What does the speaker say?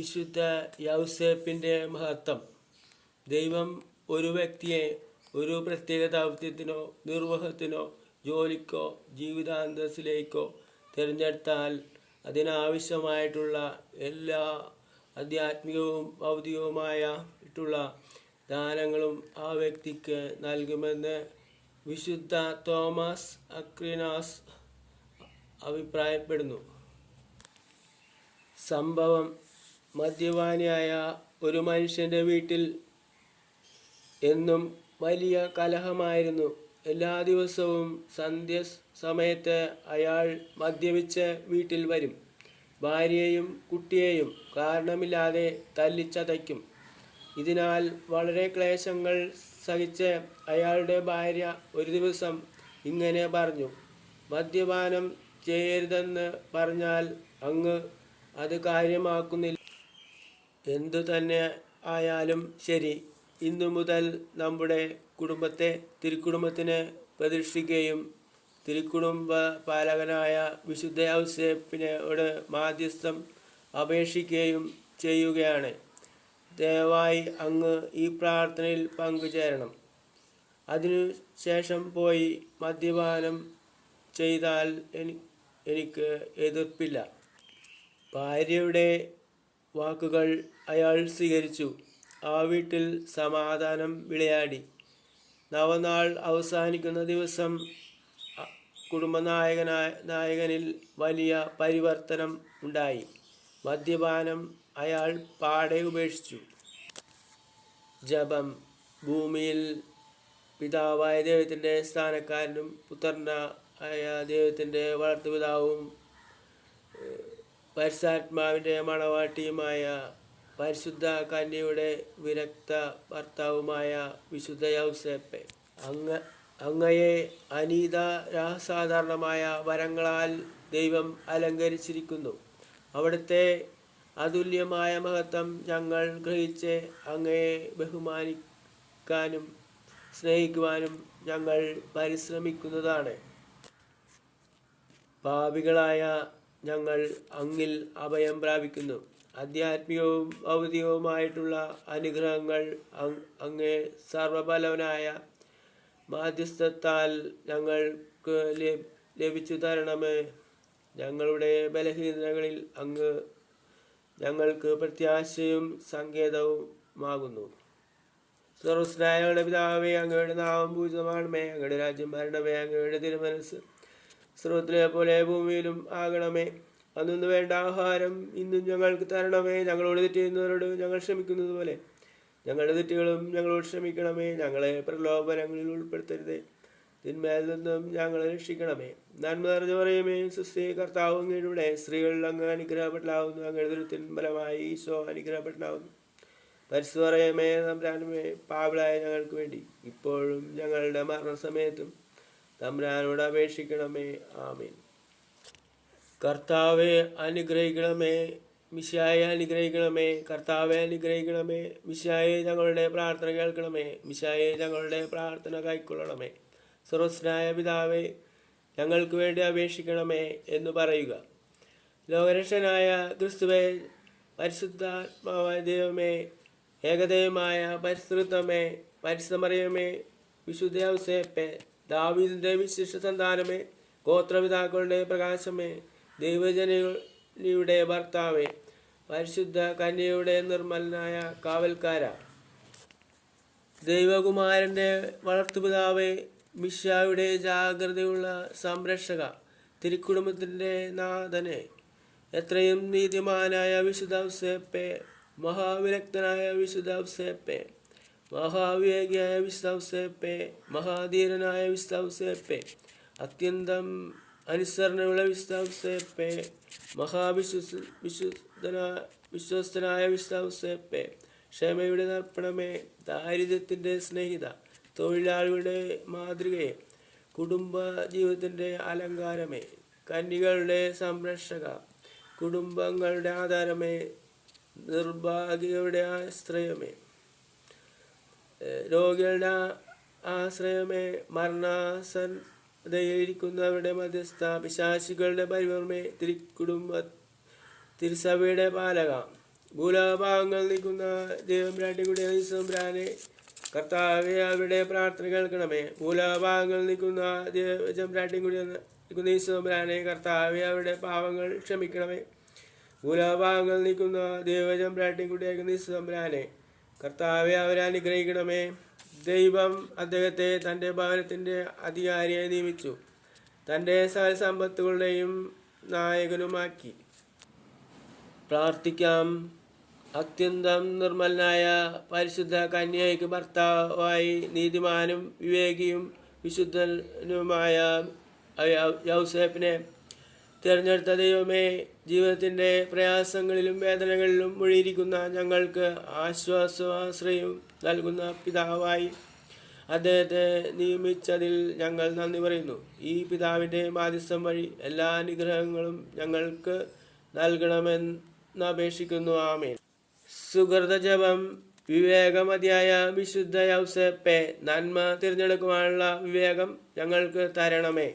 വിശുദ്ധ യൗസേപ്പിന്റെ മഹത്വം. ദൈവം ഒരു വ്യക്തിയെ ഒരു പ്രത്യേക ദൗത്യത്തിനോ നിർവഹത്തിനോ ജോലിക്കോ ജീവിതാന്തസ്സിലേക്കോ തിരഞ്ഞെടുത്താൽ അതിനാവശ്യമായിട്ടുള്ള എല്ലാ ആധ്യാത്മികവും ഭൗതികവുമായ യിട്ടുള്ള ദാനങ്ങളും ആ വ്യക്തിക്ക് നൽകുമെന്ന് വിശുദ്ധ തോമസ് അക്രിനാസ് അഭിപ്രായപ്പെടുന്നു. സംഭവം മദ്യപാനിയായ ഒരു മനുഷ്യന്റെ വീട്ടിൽ എന്നും വലിയ കലഹമായിരുന്നു. എല്ലാ ദിവസവും സന്ധ്യ സമയത്ത് അയാൾ മദ്യപിച്ച് വീട്ടിൽ വരും. ഭാര്യയെയും കുട്ടിയെയും കാരണമില്ലാതെ തല്ലിച്ചതയ്ക്കും. ഇതിനാൽ വളരെ ക്ലേശങ്ങൾ സഹിച്ച് അയാളുടെ ഭാര്യ ഒരു ദിവസം ഇങ്ങനെ പറഞ്ഞു മദ്യപാനം ചെയ്യരുതെന്ന് പറഞ്ഞാൽ അങ്ങ് അത് കാര്യമാക്കുന്നില്ല. എന്തു തന്നെ ആയാലും ശരി ഇന്നു മുതൽ നമ്മുടെ കുടുംബത്തെ തിരുക്കുടുംബത്തിന് പ്രതിഷ്ഠിക്കുകയും തിരുക്കുടുംബ പാലകനായ വിശുദ്ധ ഔസേപ്പിനോട് മാധ്യസ്ഥം അപേക്ഷിക്കുകയും ചെയ്യുകയാണ്. ദയവായി അങ്ങ് ഈ പ്രാർത്ഥനയിൽ പങ്കുചേരണം. അതിനുശേഷം പോയി മദ്യപാനം ചെയ്താൽ എനിക്ക് എതിർപ്പില്ല. ഭാര്യയുടെ വാക്കുകൾ അയാൾ സ്വീകരിച്ചു. ആ വീട്ടിൽ സമാധാനം വിളയാടി. നവനാൾ അവസാനിക്കുന്ന ദിവസം കുടുംബനായകനായ നായകനിൽ വലിയ പരിവർത്തനം ഉണ്ടായി. മദ്യപാനം അയാൾ പാടെ ഉപേക്ഷിച്ചു. ജപം. ഭൂമിയിൽ പിതാവായ ദൈവത്തിന്റെ സ്ഥാനക്കാരനും പുത്രനായ ദൈവത്തിന്റെ വളർത്തുപിതാവും പരിശുദ്ധാത്മാവിന്റെ മണവാട്ടിയുമായ പരിശുദ്ധ കന്യയുടെ വിരക്ത ഭർത്താവുമായ വിശുദ്ധ യൗസേപ്പെ. അങ്ങ അങ്ങയെ അനീത സാധാരണമായ വരങ്ങളാൽ ദൈവം അലങ്കരിച്ചിരിക്കുന്നു. അവിടുത്തെ അതുല്യമായ മഹത്വം ഞങ്ങൾ ഗ്രഹിച്ച് അങ്ങയെ ബഹുമാനിക്കാനും സ്നേഹിക്കുവാനും ഞങ്ങൾ പരിശ്രമിക്കുന്നതാണ്. പാപികളായ ഞങ്ങൾ അങ്ങിൽ അഭയം പ്രാപിക്കുന്നു. ആധ്യാത്മികവും ഭൗതികവുമായിട്ടുള്ള അനുഗ്രഹങ്ങൾ അങ്ങ് സർവബലവനായ മാധ്യസ്ഥത്താൽ ഞങ്ങൾക്ക് ലഭിച്ചു തരണമേ. ഞങ്ങളുടെ ബലഹീനതകളിൽ അങ്ങ് ഞങ്ങൾക്ക് പ്രത്യാശയും സങ്കേതവുമാകുന്നു. സർവസ്നായ പിതാവേ അങ്ങയുടെ നാമം പൂജിതമാണമേ അങ്ങയുടെ രാജ്യം ഭരണമേ അങ്ങയുടെ തിരുമനസ് സ്രോത്തിലെ പോലെ ഭൂമിയിലും ആകണമേ. അന്നു വേണ്ട ആഹാരം ഇന്നും ഞങ്ങൾക്ക് തരണമേ. ഞങ്ങളോട് തെറ്റ് ഞങ്ങൾ ക്ഷമിക്കുന്നത് പോലെ ഞങ്ങളുടെ തെറ്റുകളും ഞങ്ങളോട് ക്ഷമിക്കണമേ. ഞങ്ങളെ പ്രലോഭനങ്ങളിൽ ഉൾപ്പെടുത്തരുതേ. തിന്മയിൽ നിന്നും ഞങ്ങളെ രക്ഷിക്കണമേ. നന്മ നിറഞ്ഞു പറയുമേ സുസ്ഥി കർത്താവ് അങ്ങയുടെ സ്ത്രീകളിൽ അങ്ങ് അനുഗ്രഹപ്പെട്ടാവുന്നു അങ്ങയുടെ തിന്മലമായി ഈശോ അനുഗ്രഹപ്പെട്ടാവുന്നു പരിശു പറയുമേ നമ്പ്രാനുമേ പാവിളായ ഞങ്ങൾക്ക് വേണ്ടി ഇപ്പോഴും ഞങ്ങളുടെ മരണസമയത്തും തമ്പ്രാനോട് അപേക്ഷിക്കണമേ ആമീൻ. കർത്താവെ അനുഗ്രഹിക്കണമേ. മിശായെ അനുഗ്രഹിക്കണമേ. കർത്താവെ അനുഗ്രഹിക്കണമേ. മിശായെ ഞങ്ങളുടെ പ്രാർത്ഥന കേൾക്കണമേ. മിശായെ ഞങ്ങളുടെ പ്രാർത്ഥന കൈക്കൊള്ളണമേ. സർവസ്നായ പിതാവെ ഞങ്ങൾക്ക് വേണ്ടി അപേക്ഷിക്കണമേ എന്ന് പറയുക. ലോകരക്ഷനായ ക്രിസ്തുവെ പരിശുദ്ധാത്മാവായ ദൈവമേ ഏകദൈവമായ പരിശുദ്ധമേ പരിശുദ്ധമറിയമേ വിശുദ്ധ ദാവീദിന്റെ വിശിഷ്ട സന്താനമേ ഗോത്രപിതാക്കളുടെ പ്രകാശമേ ദൈവജനയുടെ ഭർത്താവേ പരിശുദ്ധ കന്യയുടെ നിർമ്മലനായ കാവൽക്കാര ദൈവകുമാരന്റെ വളർത്തുപിതാവേ മിശായുടെ ജാഗ്രതയുള്ള സംരക്ഷക തിരുക്കുടുംബത്തിന്റെ നാഥനെ എത്രയും നീതിമാനായ വിശുദ്ധ സേപ്പേ മഹാവിരക്തനായ വിശുദ്ധ ഔസേപ്പെ മഹാവിവേകിയായ വിശുദ്ധ ഔസേപ്പെ മഹാധീരനായ വിശുദ്ധ അത്യന്തം അനുസരണയുള്ള വിശുദ്ധ മഹാവിശ്വ വിശുദ്ധന വിശ്വസ്തനായ വിശുദ്ധ ഔസേപ്പെ ക്ഷമയുടെ തർപ്പണമേ ദാരിദ്ര്യത്തിന്റെ സ്നേഹിത തൊഴിലാളിയുടെ മാതൃകയെ കുടുംബ ജീവിതത്തിന്റെ അലങ്കാരമേ കന്നികളുടെ സംരക്ഷക കുടുംബങ്ങളുടെ ആധാരമേ നിർഭാഗ്യയുടെ ആശ്രയമേ. രോഗികളുടെ ആശ്രയമേ മരണാസന്നതയിലിരിക്കുന്നവരുടെ മധ്യസ്ഥ പിശാശികളുടെ പരിവർമ്മേ തിരുക്കുടുംബ തിരുസഭയുടെ പാലക. ഭൂലോഭാഗങ്ങൾ നിൽക്കുന്ന ദൈവം രാട്ടിക്കുടിയ സംബ്രാനെ കർത്താവെ അവരുടെ പ്രാർത്ഥന കേൾക്കണമേ. ഭൂലോഭാഗങ്ങൾ നിൽക്കുന്ന കൂടി നിൽക്കുന്ന ഈശ്വരാനെ കർത്താവെ അവരുടെ പാവങ്ങൾ ക്ഷമിക്കണമേ. ഭൂലോഭാഗങ്ങൾ നിൽക്കുന്ന ദൈവചമ്പ്രാട്ടിക്കുടിയാക്കുന്ന ഈശ്വരാനെ കർത്താവെ അവരനുഗ്രഹിക്കണമേ ദൈവം അദ്ദേഹത്തെ തന്റെ ഭവനത്തിന്റെ അധികാരിയെ നിയമിച്ചു. തന്റെ സകല സമ്പത്തുകളുടെയും നായകനുമാക്കി. പ്രാർത്ഥിക്കാം. അത്യന്തം നിർമ്മലനായ പരിശുദ്ധ കന്യയ്ക്ക് ഭർത്താവായി നീതിമാനും വിവേകിയും വിശുദ്ധനുമായ യൗസേപ്പിനെ തിരഞ്ഞെടുത്ത ദൈവമേ ജീവിതത്തിന്റെ പ്രയാസങ്ങളിലും വേദനകളിലും മുഴിയിരിക്കുന്ന ഞങ്ങൾക്ക് ആശ്വാസാശ്രയം നൽകുന്ന പിതാവായി അദ്ദേഹത്തെ നിയമിച്ചതിൽ ഞങ്ങൾ നന്ദി പറയുന്നു. ഈ പിതാവിന്റെ മാധ്യസ്ഥം വഴി എല്ലാ അനുഗ്രഹങ്ങളും ഞങ്ങൾക്ക് നൽകണമെന്ന് അപേക്ഷിക്കുന്നു. ആമേൻ. സുഹൃത ജപം വിവേകമതിയായ വിശുദ്ധ യൗസപ്പെ നന്മ തിരഞ്ഞെടുക്കുവാനുള്ള വിവേകം ഞങ്ങൾക്ക് തരണമേ.